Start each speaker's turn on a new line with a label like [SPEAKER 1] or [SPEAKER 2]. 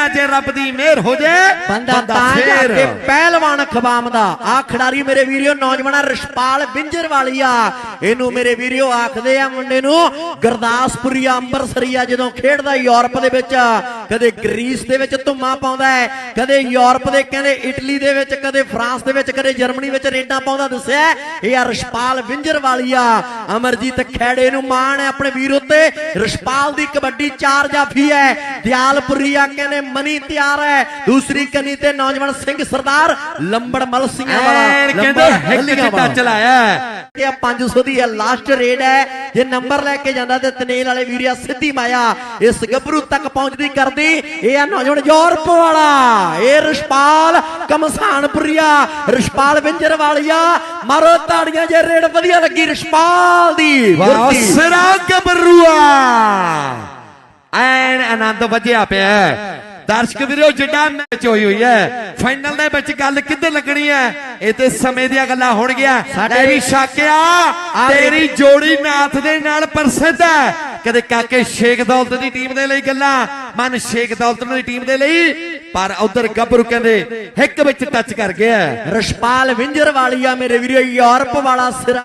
[SPEAKER 1] ਨਾ ਜੇ ਰੱਬ ਦੀ ਮਿਹਰ ਹੋ ਜੇ
[SPEAKER 2] ਬੰਦਾ ਤਾਂ ਜਾ ਕੇ ਪਹਿਲਵਾਨ ਖਵਾਮਦਾ ਆ ਖਿਡਾਰੀ ਮੇਰੇ ਵੀਰਿਓ ਨੌਜਵਾਨਾ ਰਿਸ਼ਪਾਲ ਬਿੰਜਰ ਵਾਲੀ ਆ ਇਹਨੂੰ ਮੇਰੇ ਵੀਰਿਓ ਆਖਦੇ ਆ ਮੁੰਡੇ ਨੂੰ ਗੁਰਦਾਸਪੁਰੀਆ ਅੰਬਰਸਰੀਆ ਜਦੋਂ ਖੇਡਦਾ ਯੂਰਪ ਦੇ ਵਿੱਚ ਕਦੇ ਗ੍ਰੀਸ ਦੇ ਵਿੱਚ ਧੁੰਮਾ ਪਾਉਂਦਾ ਹੈ ਕਦੇ ਯੂਰਪ ਦੇ ਕਹਿੰਦੇ ਇਟਲੀ ਦੇ ਵਿੱਚ ਕਦੇ ਫਰਾਂਸ ਦੇ ਵਿੱਚ ਕਦੇ ਜਰਮਨੀ ਵਿੱਚ ਰੇਡਾਂ ਪਾਉਂਦਾ ਦੱਸਿਆ। ਇਹ ਆ ਰਿਸ਼ਪਾਲ ਬਿੰਜਰ ਵਾਲੀ ਆ ਅਮਰਜੀਤ ਖੈੜੇ ਨੂੰ ਮਾਣ ਹੈ ਆਪਣੇ ਵੀਰ ਉੱਤੇ। ਰਿਸ਼ਪਾਲ ਦੀ ਕਬੱਡੀ ਚਾਰ ਜਾਫੀ ਹੈ ਦਿਆਲਪੁਰੀਆ ਕਹਿੰਦੇ ਮਨੀ ਤਿਆਰ ਹੈ। ਦੂਸਰੀ ਕਨੀ ਤੇ ਨੌਜਵਾਨ ਸਿੰਘ ਸਰਦਾਰ ਲੰਬੜ ਮਲ ਸਿੰਘਾਂ ਵਾਲਾ
[SPEAKER 1] ਕਹਿੰਦੇ
[SPEAKER 2] ਲੰਬੜ
[SPEAKER 1] ਹਿੱਕ
[SPEAKER 2] ਹੱਲੀਆਂ
[SPEAKER 1] ਚ
[SPEAKER 2] ਵਾਲਾ।
[SPEAKER 1] ਟੱਚ ਲਾਇਆ।
[SPEAKER 2] ਤੇ ਆ 500 ਦੀ ਹੈ ਲਾਸਟ ਰੇਡ ਹੈ। ਜੇ ਨੰਬਰ ਲੈ ਕੇ ਜਾਂਦਾ ਤੇ ਤਨੇਲ ਵਾਲੇ ਵੀਰਿਆ ਸਿੱਧੀ ਮਾਇਆ ਇਸ ਗੱਭਰੂ ਤੱਕ ਪਹੁੰਚਦੀ ਕਰਦੀ। ਇਹ ਆ ਨੌਜਵਾਨ ਯੂਰਪ ਵਾਲਾ। ਇਹ ਰਿਸ਼ਪਾਲ ਕਮਸਾਨਪੁਰੀਆ ਰਿਸ਼ਪਾਲ ਵਿੰਜਰ ਵਾਲੀਆ ਮਾਰੋ ਤਾੜੀਆਂ ਜੇ ਰੇਡ ਵਧੀਆ ਲੱਗੀ ਰਿਸ਼ਪਾਲ ਦੀ
[SPEAKER 1] ਵਾਹ। ਸਿਰਾ ਗੱਭਰੂਆ। ਐਨ ਆਨੰਦ ਵੱਜਿਆ ਪਿਆ। ਦਰਸ਼ਕ ਵੀਰੋ ਜਿੱਡਾ ਮੈਚ ਹੋਈ ਹੋਈ ਹੈ। ਫਾਈਨਲ ਦੇ ਵਿੱਚ ਗੱਲ ਕਿੱਧਰ ਲੱਗਣੀ ਹੈ? ਇਹ ਤੇ ਸਮੇਂ ਦੀਆਂ ਗੱਲਾਂ ਹੋਣਗੀਆਂ।
[SPEAKER 2] ਸਾਡੇ-
[SPEAKER 1] ਸਾਡੇ ਵੀ ਸ਼ਾਕਿਆ ਤੇਰੀ ਜੋੜੀ ਨਾਥ ਦੇ ਨਾਲ ਪ੍ਰਸਿੱਧ ਹੈ। ਕਦੇ ਕਾਕੇ ਸ਼ੇਖ ਦੌਲਤ ਦੀ ਟੀਮ ਦੇ ਲਈ ਗੱਲਾਂ ਮਨ ਸ਼ੇਖ ਦੌਲਤ ਦੀ ਟੀਮ ਦੇ ਲਈ। ਪਰ ਉਧਰ ਗੱਭਰੂ ਕਹਿੰਦੇ ਹਿੱਕ ਵਿੱਚ ਟੱਚ ਕਰ ਗਿਆ
[SPEAKER 2] ਰਿਸ਼ਪਾਲ ਵਿੰਜਰ ਵਾਲੀਆ ਮੇਰੇ ਵੀਰੋ ਯੂਰਪ ਵਾਲਾ ਸਿਰਾ।